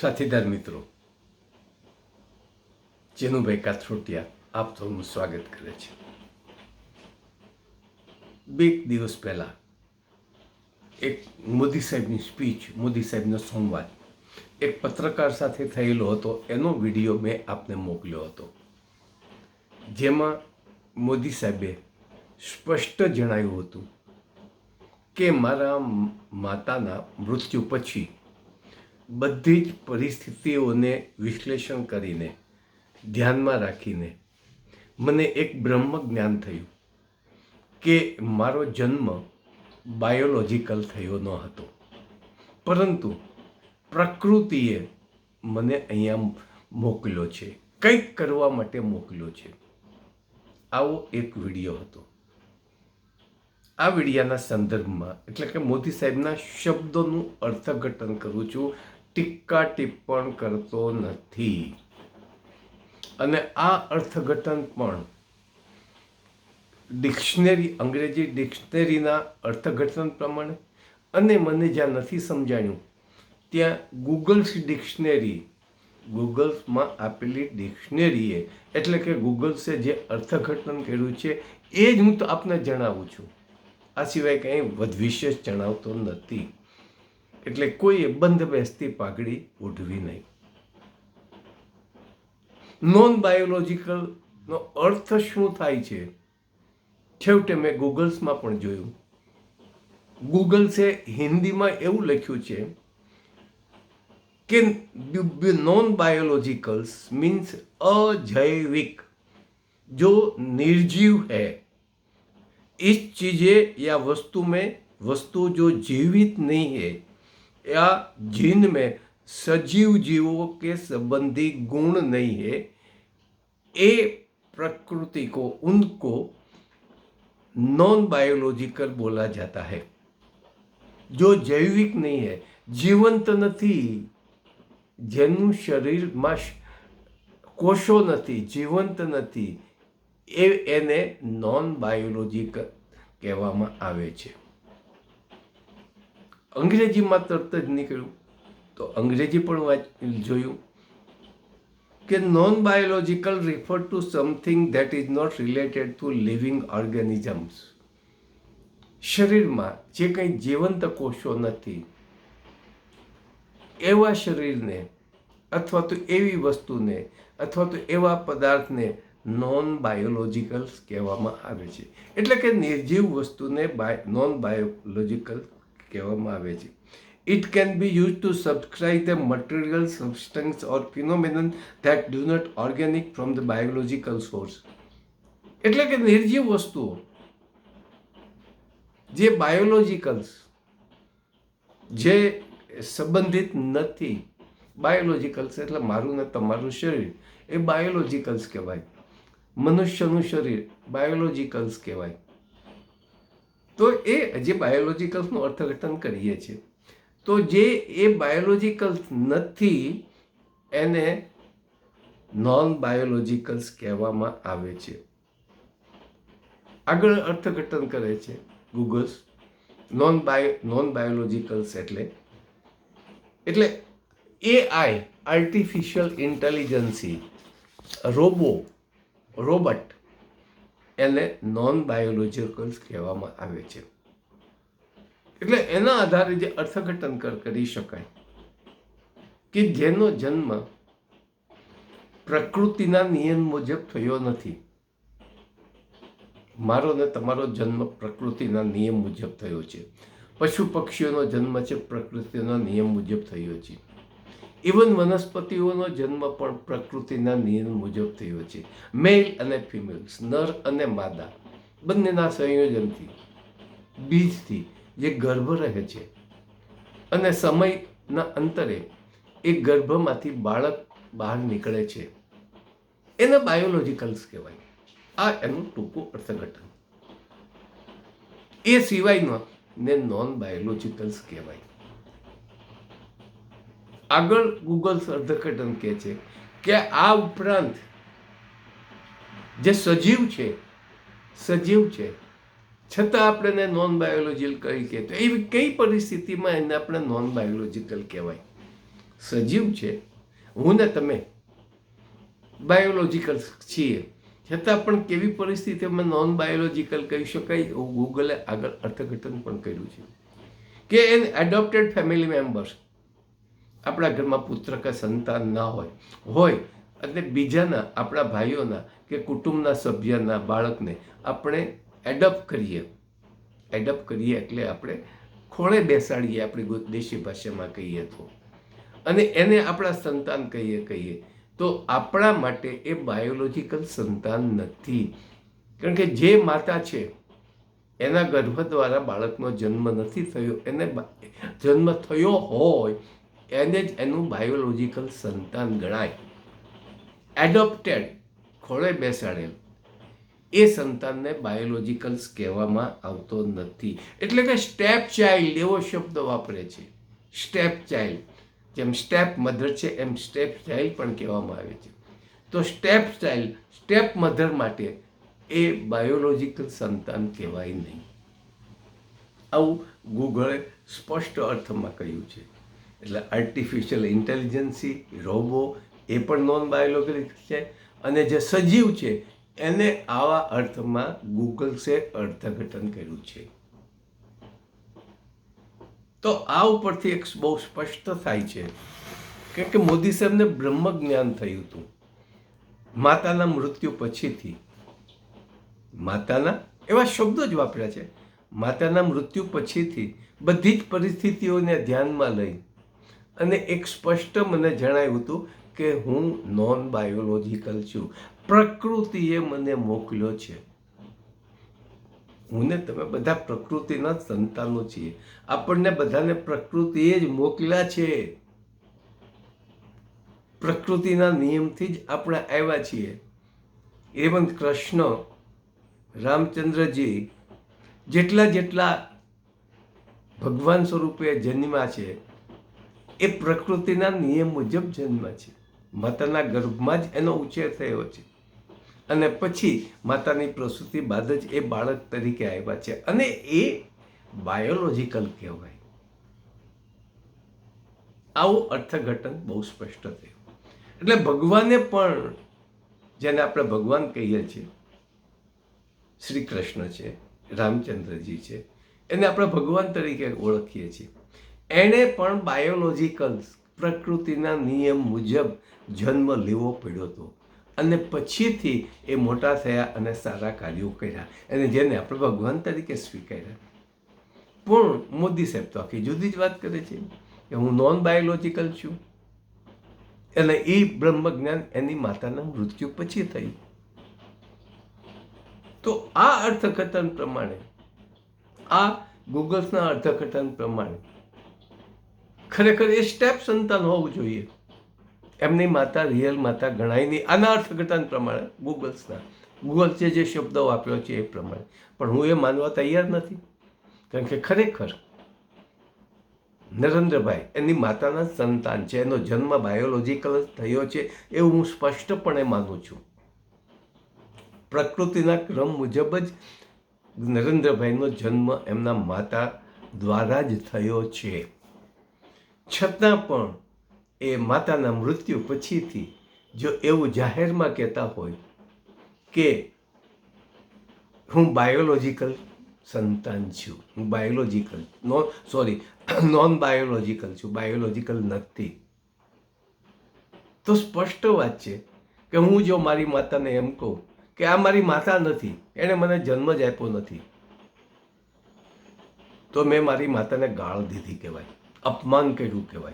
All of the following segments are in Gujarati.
સાથીદાર મિત્રો જેનુભાઈ કાથરોટિયા આપ સૌનું સ્વાગત કરે છે બે દિવસ પહેલા એક મોદી સાહેબની સ્પીચ મોદી સાહેબનો સંવાદ એક પત્રકાર સાથે થયેલો હતો એનો વીડિયો મેં આપને મોકલ્યો હતો જેમાં મોદી સાહેબે સ્પષ્ટ જણાવ્યું હતું કે મારા માતાના મૃત્યુ પછી બધી જ પરિસ્થિતિઓને વિશ્લેષણ કરીને, ધ્યાનમાં રાખીને મને એક બ્રહ્મ જ્ઞાન થયું કે મારો જન્મ બાયોલોજિકલ થયો ન હતો. પરંતુ પ્રકૃતિએ મને અહીંયા મોકલ્યો છે, કંઈક કરવા માટે મોકલ્યો છે. આવો એક વીડિયો હતો. આ વિડીયાના સંદર્ભમાં, એટલે કે મોદી સાહેબના શબ્દોનું અર્થઘટન કરું છું. ટીક્કા ટિપ્પણ કરતો નથી. અને આ અર્થઘટન પણ ડિક્શનરી, અંગ્રેજી ડિક્શનરીના અર્થઘટન પ્રમાણે. અને મને જ્યાં નથી સમજાણ્યું, ત્યાં ગૂગલ્સ ડિક્શનરી, ગૂગલ્સમાં આપેલી ડિક્શનરીએ, એટલે કે ગૂગલ્સે જે અર્થઘટન કર્યું છે, એ જ હું તો આપને જણાવું છું. આ સિવાય કંઈ વિશેષ જણાવતો નથી. એટલે કોઈએ બંધ બેસતી પાઘડી ઓઢવી નહીં નોન બાયોલોજિકલનો અર્થ શું થાય છે છેવટે મેં ગૂગલ્સમાં પણ જોયું ગૂગલ્સે હિન્દીમાં એવું લખ્યું છે कि नॉन बायोलॉजिकल्स मीन्स अजैविक जो निर्जीव है इस चीजें या वस्तु में वस्तु जो जीवित नहीं है या जिनमें सजीव जीवों के संबंधी गुण नहीं है ये प्रकृति को उनको नॉन बायोलॉजिकल बोला जाता है जो जैविक नहीं है જીવંત નથી જેનું શરીરમાં શ- કોષો નથી જીવંત નથી એ એને નોન બાયોલોજિકલ કહેવામાં આવે છે અંગ્રેજીમાં તરત જ નીકળ્યું તો અંગ્રેજી પણ વાંચ, જોયું કે non biological refer to something that is not related to living organisms શરીરમાં જે કંઈ જીવંત કોષો નથી, એવા શરીરને અથવા તો એવી વસ્તુને અથવા તો એવા પદાર્થને નોન બાયોલોજિકલ્સ કહેવામાં આવે છે. એટલે કે નિર્જીવ વસ્તુને બાય નોન બાયોલોજિકલ કહેવામાં આવે છે. It can be use to subscribe the material substance or phenomenon that do not organic from the biological source એટલે કે નિર્જીવ વસ્તુઓ, જે બાયોલોજિકલ્સ જે સંબંધિત નથી. બાયોલોજિકલ્સ એટલે મારું ને તમારું શરીર. એ બાયોલોજિકલ્સ કહેવાય. મનુષ્યનું શરીર બાયોલોજિકલ્સ કહેવાય. તો એ જે બાયોલોજિકલ્સનું અર્થઘટન કરીએ છીએ. તો જે એ બાયોલોજિકલ્સ નથી, એને નોન બાયોલોજિકલ્સ કહેવામાં આવે છે. આગળ અર્થઘટન કરે છે Google's non bio non biologicals એટલે એટલે AI artificial intelligence robo robot એને નોન બાયોલોજિકલ્સ કહેવામાં આવે છે. એટલે એના આધારે જે અર્થઘટન કર શકાય કે જેનો જન્મ પ્રકૃતિના નિયમ મુજબ થયો નથી. મારો ને તમારો જન્મ પ્રકૃતિના નિયમ મુજબ થયો છે. પશુ પક્ષીઓનો જન્મ છે, પ્રકૃતિના નિયમ મુજબ થયો છે. ઇવન વનસ્પતિઓનો જન્મ પણ પ્રકૃતિના નિયમ મુજબ થયો છે. મેલ અને ફિમેલ્સ નર અને માદા, બંનેના સંયોજનથી, બીજથી, જે ગર્ભ રહે છે. અને સમયના અંતરે, એ ગર્ભમાંથી બાળક બહાર નીકળે છે. એને બાયોલોજિકલ્સ કહેવાય. આ એનું ટૂંકું અર્થઘટન. એ સિવાયનો ને નોન બાયોલોજિકલ્સ કહેવાય. આગળ ગૂગલ અર્થઘટન કહે છે કે આ ઉપરાંત જે સજીવ છે સજીવ છે, છતાં આપણે એને નોન બાયોલોજીકલ કહી તો એવી કઈ પરિસ્થિતિમાં એને આપણે નોન બાયોલોજીકલ કહેવાય? સજીવ છે. હું ને તમે બાયોલોજીકલ છીએ. છતાં પણ કેવી પરિસ્થિતિમાં નોન બાયોલોજીકલ કહી શકાય એવું ગૂગલે આગળ અર્થઘટન પણ કર્યું છે. કે એન એડોપ્ટેડ ફેમિલી મેમ્બર્સ આપણા ઘરમાં પુત્ર કે સંતાન ના હોય હોય અને બીજાના, આપણા ભાઈઓના કે કુટુંબના સભ્યના, બાળકને આપણે એડપ્ટ કરીએ. એડપ્ટ કરીએ એટલે આપણે ખોળે બેસાડીએ આપણી દેશી ભાષામાં કહીએ તો. અને એને આપણા સંતાન કહીએ કહીએ. તો આપણા માટે એ બાયોલોજિકલ સંતાન નથી. કારણ કે જે માતા છે, એના ગર્ભ દ્વારા બાળકનો જન્મ નથી થયો, એને જન્મ થયો હોય એને જ એનું બાયોલોજિકલ સંતાન ગણાય. એડોપ્ટેડ ખોળે બેસાડેલ. એ સંતાનને બાયોલોજિકલ્સ કહેવામાં આવતો નથી. એટલે કે સ્ટેપ ચાઇલ્ડ એવો શબ્દ વાપરે છે. સ્ટેપ ચાઇલ્ડ જેમ સ્ટેપ મધર છે, એમ સ્ટેપ ચાઇલ્ડ પણ કહેવામાં આવે છે. તો સ્ટેપ ચાઇલ્ડ સ્ટેપ મધર માટે એ બાયોલોજિકલ સંતાન કહેવાય નહીં. આવું ગૂગલે સ્પષ્ટ અર્થમાં કહ્યું છે. એટલે આર્ટિફિશિયલ ઇન્ટેલિજન્સી રોબો એ પણ નોન બાયોલોજિકલ છે. અને જે સજીવ છે, એને આવા અર્થમાં ગૂગલ્સે અર્થઘટન કર્યું છે. તો આ ઉપરથી એક બહુ સ્પષ્ટ થાય છે કે કે મોદી સાહેબને બ્રહ્મ જ્ઞાન થયું હતું. માતાના મૃત્યુ પછીથી. માતાના, એવા શબ્દો જ વાપર્યા છે. માતાના મૃત્યુ પછીથી બધી જ પરિસ્થિતિઓને ધ્યાનમાં લઈ અને એક સ્પષ્ટ મને જણાવ્યું હતું કે હું નોન બાયોલોજિકલ છું. પ્રકૃતિએ મને મોકલ્યો છે. હું ને તમે બધા પ્રકૃતિના સંતાનો છીએ. આપણને બધાને પ્રકૃતિએ જ મોકલ્યા છે. પ્રકૃતિના નિયમથી જ આપણે આવ્યા છીએ. એવન કૃષ્ણ રામચંદ્રજી જેટલા જેટલા ભગવાન સ્વરૂપે જન્મ્યા છે એ પ્રકૃતિના નિયમ મુજબ જન્મ છે. માતાના ગર્ભમાં જ એનો ઉછેર થયો છે. અને પછી માતાની પ્રસૂતિ બાદ જ એ બાળક તરીકે આવ્યા છે. અને એ બાયોલોજિકલ કહેવાય. આવું અર્થઘટન બહુ સ્પષ્ટ થયું. એટલે ભગવાને પણ, જેને આપણે ભગવાન કહીએ છીએ, શ્રી કૃષ્ણ છે, રામચંદ્રજી છે, એને આપણે ભગવાન તરીકે ઓળખીએ છીએ. એણે પણ બાયોલોજિકલ પ્રકૃતિના નિયમ મુજબ જન્મ લેવો પડ્યો હતો. અને પછીથી એ મોટા થયા અને સારા કાર્યો કર્યા. અને જેને આપણે ભગવાન તરીકે સ્વીકાર્યા. પણ મોદી સાહેબ તો આખી જુદી જ વાત કરે છે કે હું નોન બાયોલોજિકલ છું. એટલે એ બ્રહ્મ જ્ઞાન એની માતાના મૃત્યુ પછી થયું તો આ અર્થઘટન પ્રમાણે, આ ગૂગલ્સના અર્થઘટન પ્રમાણે ખરેખર એ સ્ટેપ સંતાન હોવું જોઈએ. એમની માતા રિયલ માતા ગણાય નહીં આના અર્થઘટન પ્રમાણે ગૂગલ્સના ગૂગલ જે શબ્દો આપ્યો છે એ પ્રમાણે. પણ હું એ માનવા તૈયાર નથી. કારણ કે ખરેખર નરેન્દ્રભાઈ એની માતાના સંતાન છે. એનો જન્મ બાયોલોજિકલ થયો છે એવું હું સ્પષ્ટપણે માનું છું. પ્રકૃતિના ક્રમ મુજબ જ નરેન્દ્રભાઈનો જન્મ એમના માતા દ્વારા જ થયો છે. છતાં પણ એ માતાના મૃત્યુ પછીથી જો એવું જાહેરમાં કહેતા હોય કે હું બાયોલોજિકલ સંતાન છું. હું biological no sorry non biological છું. બાયોલોજિકલ નથી. તો સ્પષ્ટ વાત છે કે હું જો મારી માતાને એમ કહું કે આ મારી માતા નથી, એણે મને જન્મ જ આપ્યો નથી, તો મેં મારી માતાને ગાળ દીધી કહેવાય. અપમાન કર્યું કહેવાય.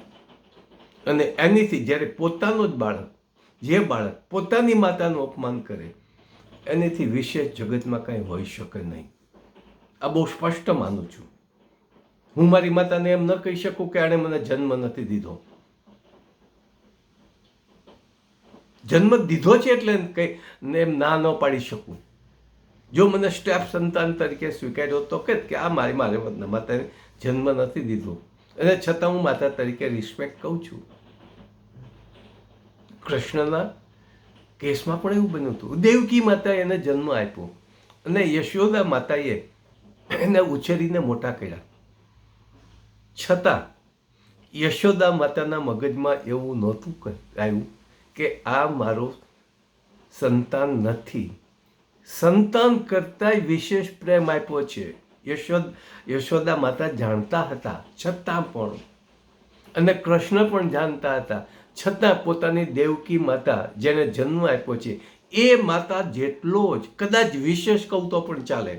અને એનીથી જ્યારે પોતાનું જ બાળક, જે બાળક પોતાની માતાનું અપમાન કરે, એનીથી વિશેષ જગતમાં કાંઈ હોઈ શકે નહીં. આ બહુ સ્પષ્ટ માનું છું. હું મારી માતાને એમ ન કહી શકું કે આણે મને જન્મ નથી દીધો. જન્મ દીધો છે એટલે કંઈ ને એમ ના ન પાડી શકું. જો મને સ્ટેપ સંતાન તરીકે સ્વીકાર્યો તો કે આ મારી મારે માતાને જન્મ નથી દીધો. અને છતાં હું માતા તરીકે રિસ્પેક્ટ કહું છું. કૃષ્ણના કેસમાં પણ એવું બન્યું હતું. દેવકી માતાએ એને જન્મ આપ્યો અને યશોદા માતાએ એને ઉછેરીને મોટા કર્યા. છતાં યશોદા માતાના મગજમાં એવું નહોતું આવ્યું કે આ મારો સંતાન નથી. સંતાન કરતાંય વિશેષ પ્રેમ આપ્યો છે. યશોદ, યશોદા માતા જાણતા હતા, છતાં પણ, અને કૃષ્ણ પણ જાણતા હતા, છતાં પોતાની દેવકી માતા જેને જન્મ આપ્યો છે, એ માતા જેટલો જ, કદાચ વિશેષ કહું તો પણ ચાલે,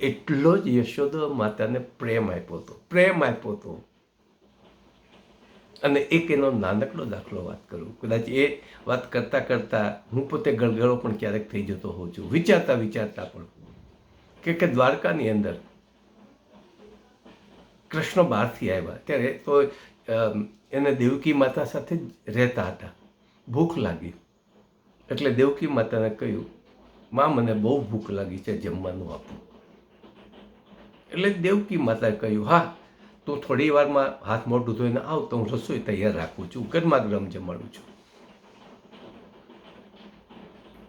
એટલો જ યશોદા માતાને પ્રેમ આપ્યો હતો, પ્રેમ આપ્યો હતો. અને એક એનો નાનકડો દાખલો વાત કરું, કદાચ એ વાત કરતા કરતા હું પોતે ગળગળો પણ ક્યારેક થઈ જતો હોઉં છું, વિચારતા વિચારતા પણ. કે કે દ્વારકાની અંદર કૃષ્ણ બહારથી આવ્યા. ત્યારે તો એને દેવકી માતા સાથે જ રહેતા હતા. ભૂખ લાગી. એટલે દેવકી માતાને કહ્યું, માં, મને બહુ ભૂખ લાગી છે જમવાનું આપો એટલે દેવકી માતાએ કહ્યું, હા, તું થોડી વારમાં હાથ મોઢું ધોઈને આવ તો હું રસોઈ તૈયાર રાખું છું. ગરમા ગરમ જમાડું છું.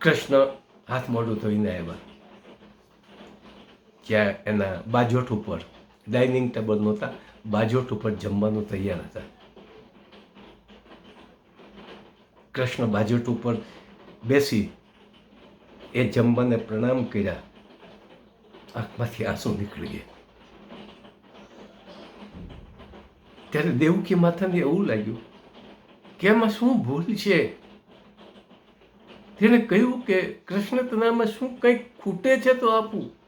કૃષ્ણ હાથ મોઢું ધોઈને આવ્યા. જ્યાં એના બાજોઠ ઉપર. ડાઇનિંગ ટેબલ નહોતા બાજોઠ ઉપર જમવાનું તૈયાર હતા. કૃષ્ણ બાજોઠ ઉપર બેસી એ જમવાને પ્રણામ કર્યા. આંખમાંથી આંસુ નીકળી ગયા. ત્યારે દેવકી માતાને એવું લાગ્યું કે એમાં શું ભૂલ છે? તેણે કહ્યું કે કૃષ્ણ તનામાં શું કંઈક ખૂટે છે તો આપું.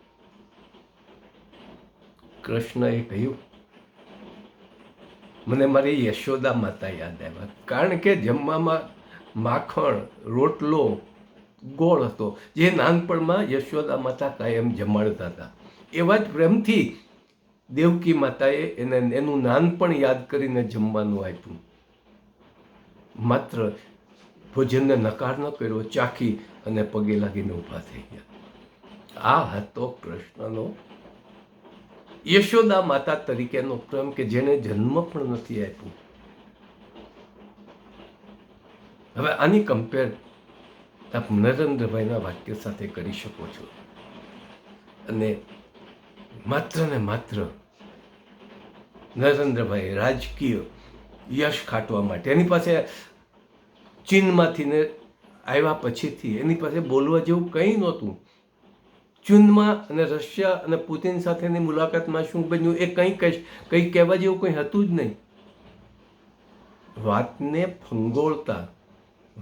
કૃષ્ણએ કહ્યું, મને મારી યશોદા માતા યાદ આવ્યા. કારણ કે જમવામાં માખણ, રોટલો, ગોળ હતો. જે નાનપણમાં યશોદા માતા કાયમ જમાડતા હતા. એવા જ પ્રેમથી દેવકી માતાએ એને, એનું નાનપણ યાદ કરીને જમવાનું આપ્યું. માત્ર ભોજનને નકાર ન કર્યો, ચાખી અને પગે લાગીને ઊભા થઈ ગયા. આ હતો કૃષ્ણનો યશોદા માતા તરીકેનો પ્રેમ કે જેને જન્મ પણ નથી આપ્યો. હવે આની કમ્પેર આપ નરેન્દ્રભાઈના વાક્ય સાથે કરી શકો છો. અને માત્ર ને માત્ર નરેન્દ્રભાઈ રાજકીય યશ ખાટવા માટે, એની પાસે ચીનમાંથી ને આવ્યા પછીથી એની પાસે બોલવા જેવું કંઈ નહોતું. ચીનમાં અને રશિયા અને પુતિન સાથેની મુલાકાતમાં શું બન્યું એ કંઈ કશ કંઈ કહેવા જેવું કંઈ હતું જ નહીં. વાતને ફંગોળતા,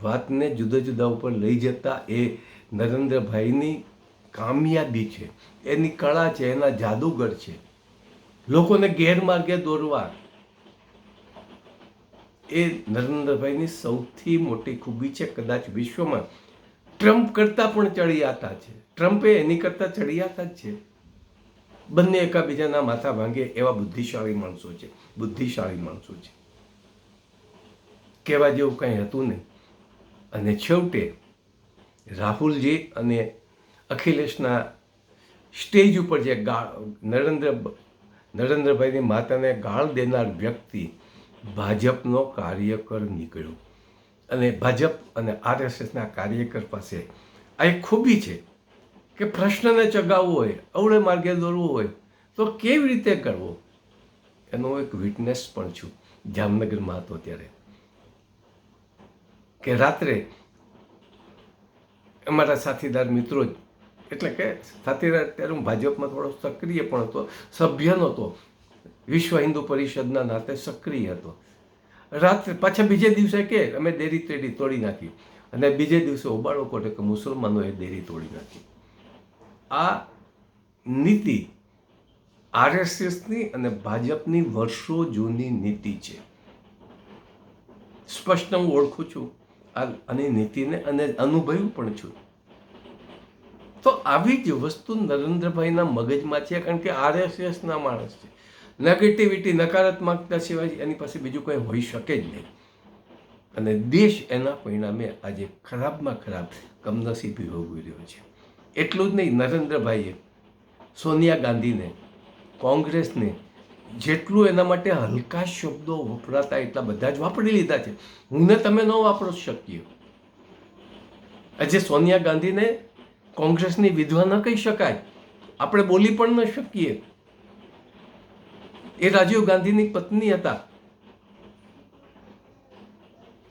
વાતને જુદા જુદા ઉપર લઈ જતા એ નરેન્દ્રભાઈની કામયાબી છે. એની કળા છે, એના જાદુગર છે. લોકોને ગેરમાર્ગે દોરવા. એ નરેન્દ્રભાઈની સૌથી મોટી ખૂબી છે, કદાચ વિશ્વમાં. ટ્રમ્પ કરતાં પણ ચડિયાતા છે. ટ્રમ્પે એની કરતાં ચડિયાતા જ છે. બંને એકાબીજાના માથા ભાંગે એવા બુદ્ધિશાળી માણસો છે. બુદ્ધિશાળી માણસો છે. કહેવા જેવું કંઈ હતું નહીં. અને છેવટે રાહુલજી અને અખિલેશના સ્ટેજ ઉપર જે ગાળ, નરેન્દ્ર, નરેન્દ્રભાઈની માતાને ગાળ દેનાર વ્યક્તિ ભાજપનો કાર્યકર નીકળ્યો. અને ભાજપ અને આરએસએસના કાર્યકર પાસે આ એક ખૂબી છે. કે પ્રશ્નને ચગાવવો હોય, અવળે માર્ગે દોરવો હોય, તો કેવી રીતે કરવો? એનો એક વિટનેસ પણ છું, જામનગરમાં હતો ત્યારે. કે રાત્રે અમારા સાથીદાર મિત્રો જ, એટલે કે સાથીદાર ત્યારે હું ભાજપમાં થોડો સક્રિય પણ હતો, સભ્ય નહોતો, વિશ્વ હિન્દુ પરિષદના નાતે સક્રિય હતો. રાત્રે પાછા બીજે દિવસે કે અમે દેરી તેડી તોડી નાખી, અને બીજે દિવસે ઓબાળો કોટે કે મુસલમાનોએ દેરી તોડી નાખી. આ નીતિ આરએસએસની અને ભાજપની વર્ષો જૂની નીતિ છે. સ્પષ્ટ હું ઓળખું છું આની નીતિને અને અનુભવ્યું પણ છું. તો આવી જ વસ્તુ નરેન્દ્રભાઈના મગજમાં છે, કારણ કે આરએસએસના માણસ છે. નેગેટિવિટી નકારાત્મકતા સિવાય એની પાસે બીજું કંઈ હોઈ શકે જ નહીં. અને દેશ એના પરિણામે આજે ખરાબમાં ખરાબ, કમનસીબી ભોગવી રહ્યો છે. એટલું જ નહીં, નરેન્દ્રભાઈએ, સોનિયા ગાંધીને, કોંગ્રેસને જેટલું એના માટે હલકા શબ્દો વપરાતા એટલા બધા જ વાપરી લીધા છે. હું ને તમે ન વાપરો શકીએ આજે સોનિયા ગાંધીને કોંગ્રેસની વિધવા ન કહી શકાય. આપણે બોલી પણ ન શકીએ. એ રાજીવ ગાંધીની પત્ની હતા.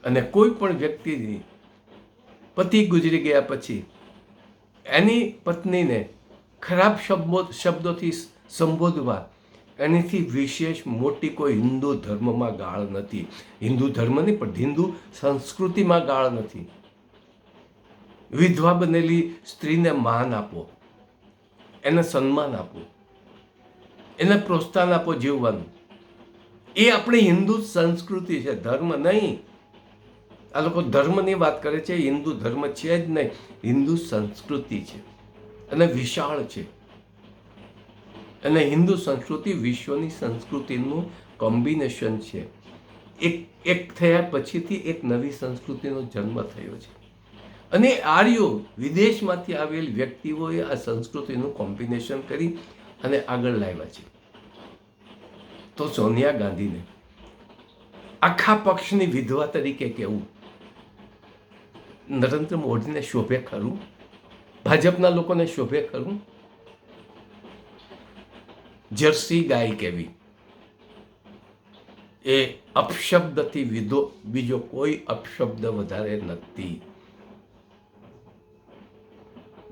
અને કોઈ પણ વ્યક્તિની પતિ ગુજરી ગયા પછી એની પત્નીને ખરાબ શબ્દો શબ્દોથી સંબોધવા. એનાથી વિશેષ મોટી કોઈ હિન્દુ ધર્મમાં ગાળ નથી. હિન્દુ ધર્મની પણ હિન્દુ સંસ્કૃતિમાં ગાળ નથી. વિધવા બનેલી સ્ત્રીને માન આપો. એને સન્માન આપો. એને પ્રોત્સાહન આપો જીવવાનું. એ આપણી હિન્દુ સંસ્કૃતિ છે, ધર્મ નહીં. આ લોકો ધર્મની વાત કરે છે, હિન્દુ ધર્મ છે જ નહીં, હિન્દુ સંસ્કૃતિ છે અને વિશાળ છે. અને હિન્દુ સંસ્કૃતિ વિશ્વની સંસ્કૃતિનું કોમ્બિનેશન છે. એક એક થયા પછીથી એક નવી સંસ્કૃતિનો જન્મ થયો છે. અને આર્યો વિદેશમાંથી આવેલ વ્યક્તિઓએ આ સંસ્કૃતિનું કોમ્બિનેશન કરી અને આગળ લાવ્યા છે. તો સોનિયા ગાંધીને આખા પક્ષની વિધવા તરીકે કહેવું. નરેન્દ્ર મોદીને શોભે ખરું? ભાજપના લોકોને શોભે ખરું? જર્સી ગાય કેવી? એ અપશબ્દથી વિધો, બીજો કોઈ અપશબ્દ વધારે નથી.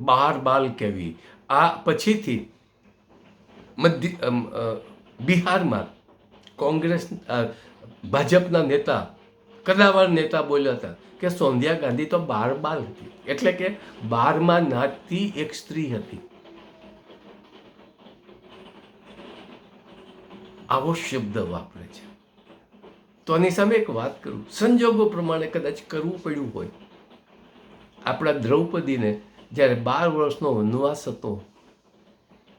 બાર બાલ કેવી? આ પછીથી મધ્ય બિહારમાં કોંગ્રેસ ભાજપના નેતા કદાવાર નેતા બોલ્યા હતા કે સોનિયા ગાંધી તો બાર બાલ હતી. એટલે કે બારમાં નાતી એક સ્ત્રી હતી. આવો શબ્દ વાપરે છે. તો આની સામે એક વાત કરું. સંજોગો પ્રમાણે કદાચ કરવું પડ્યું હોય. આપણા દ્રૌપદીને જ્યારે બાર વર્ષનો વનવાસ હતો,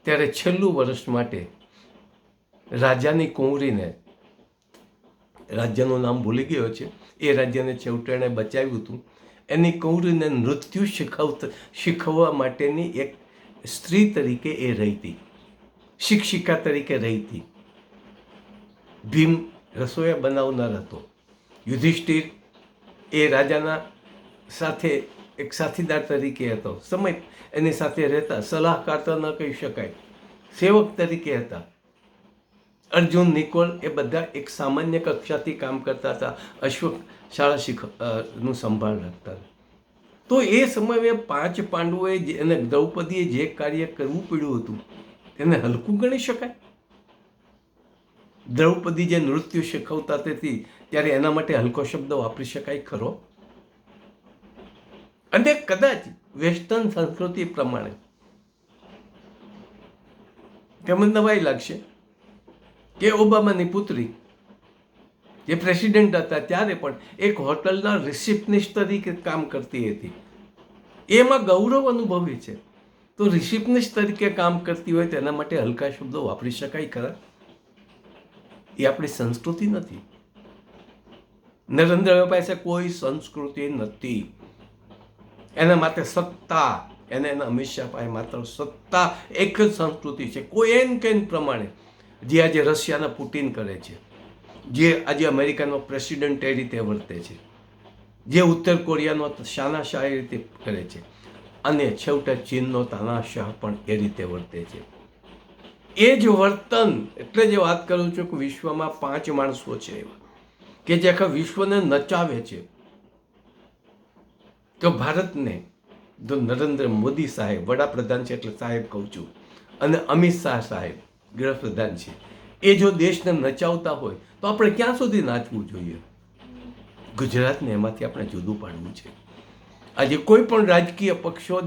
ત્યારે છેલ્લું વર્ષ માટે રાજાની કુંવરીને રાજ્યનું નામ ભૂલી ગયો છે. એ રાજ્યને છેવટે એણે બચાવ્યું હતું. એની કુંવરીને નૃત્યુ શીખવત, શીખવવા માટેની એક સ્ત્રી તરીકે એ રહી હતી. શિક્ષિકા તરીકે રહી હતી. ભીમ રસોયા બનાવનાર હતો. યુધિષ્ઠિર એ રાજાના સાથે, એક સાથીદાર તરીકે હતો. સમય એની સાથે રહેતા, સલાહકાર તો ન કહી શકાય. સેવક તરીકે હતા. અર્જુન, નિકોલ એ બધા એક સામાન્ય કક્ષાથી કામ કરતા હતા. અશ્વક શાળા શીખનું સંભાળ રાખતા હતા. તો એ સમયે પાંચ પાંડવોએ અને દ્રૌપદીએ જે કાર્ય કરવું પડ્યું હતું તેને હલકું ગણી શકાય? દ્રૌપદી જે નૃત્ય શીખવતા તેથી ત્યારે એના માટે હલકો શબ્દ વાપરી શકાય ખરો? અને કદાચ વેસ્ટર્ન સંસ્કૃતિ પ્રમાણે. તેમને નવાઈ લાગશે? કે ઓબામાની પુત્રી, જે પ્રેસિડેન્ટ હતા ત્યારે પણ એક હોટલના રિસિપ્ટનિસ્ટ તરીકે કામ કરતી હતી. એમાં ગૌરવ અનુભવે છે. તો રિસિપ્ટનિસ્ટ તરીકે કામ કરતી હોય તેના માટે હલકા શબ્દો વાપરી શકાય ખરા? એ આપણી સંસ્કૃતિ નથી. નરેન્દ્ર પાસે કોઈ સંસ્કૃતિ નથી. એના માટે સત્તા, એને એના અમિત શાહ પાસે માત્ર સત્તા, એક જ સંસ્કૃતિ છે. કોઈ એન કેન પ્રમાણે જે આજે રશિયાના પુટિન કરે છે, જે આજે અમેરિકાનો પ્રેસિડેન્ટ એ રીતે વર્તે છે, જે ઉત્તર કોરિયાનો શાનાશાહ એ રીતે કરે છે અને છેવટે ચીનનો તાનાશાહ પણ એ રીતે વર્તે છે. એ જ વર્તન, એટલે જે વાત કરું છું કે વિશ્વમાં પાંચ માણસો છે એવા, કે જે આખા વિશ્વને નચાવે છે. તો ભારતને જો નરેન્દ્ર મોદી સાહેબ, વડાપ્રધાન છે એટલે સાહેબ કહું છું, અને અમિત શાહ સાહેબ ગૃહપ્રધાન છે. એ જો દેશને નચાવતા હોય, તો આપણે ક્યાં સુધી નાચવું જોઈએ? ગુજરાતને એમાંથી આપણે જુદું પાડવું છે. આજે કોઈ પણ રાજકીય પક્ષો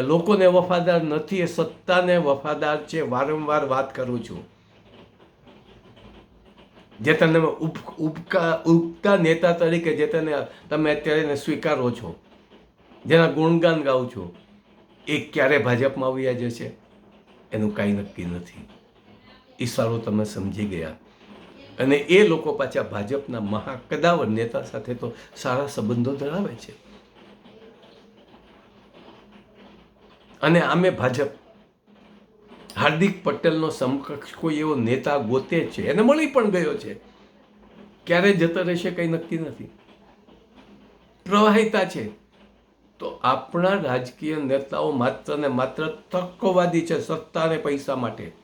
લોકોને વફાદાર નથી, એ સત્તાને વફાદાર છે, વારંવાર વાત કરું છું. જે તને ઉપ, ઉપકા ઉગતા નેતા તરીકે જે તને તમે અત્યારે સ્વીકારો છો, જેના ગુણગાન ગાઓ છો, એ ક્યારે ભાજપમાં આવ્યા જશે? એનું કાંઈ નક્કી નથી. ઈશારો તમે સમજી ગયા. અને એ લોકો પાછા ભાજપના મહાકદાવર નેતા સાથે તો સારા સંબંધો ધરાવે છે. અને આમે ભાજપ, હાર્દિક પટેલનો સમકક્ષ કોઈ એવો નેતા ગોતે છે, એને મળી પણ ગયો છે. ક્યારે જતો રહેશે કંઈ નક્કી નથી. પ્રવાહિતા છે. તો આપણા રાજકીય નેતાઓ માત્ર ને માત્ર તકવાદી છે સત્તા અને પૈસા માટે.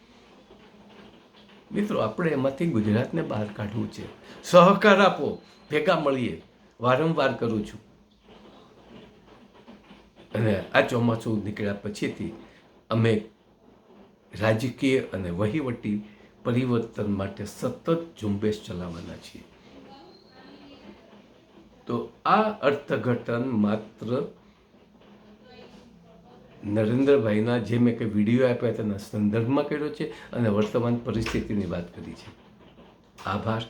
મિત્રો, આપણે એમાંથી ગુજરાતને બહાર કાઢવું છે. સહકાર આપો, ભેગા મળીએ. વારંવાર કરું છું. અને આ ચોમાસું નીકળ્યા પછીથી અમે રાજકીય અને વહીવટી પરિવર્તન માટે સતત ઝુંબેશ ચલાવવાના છીએ. તો આ અર્થઘટન માત્ર નરેન્દ્રભાઈના જે મેં કંઈ વીડિયો આપ્યા તેના સંદર્ભમાં કર્યો છે અને વર્તમાન પરિસ્થિતિની વાત કરી છે. આભાર.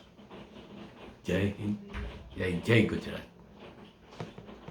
જય હિન્દ. જય જય ગુજરાત.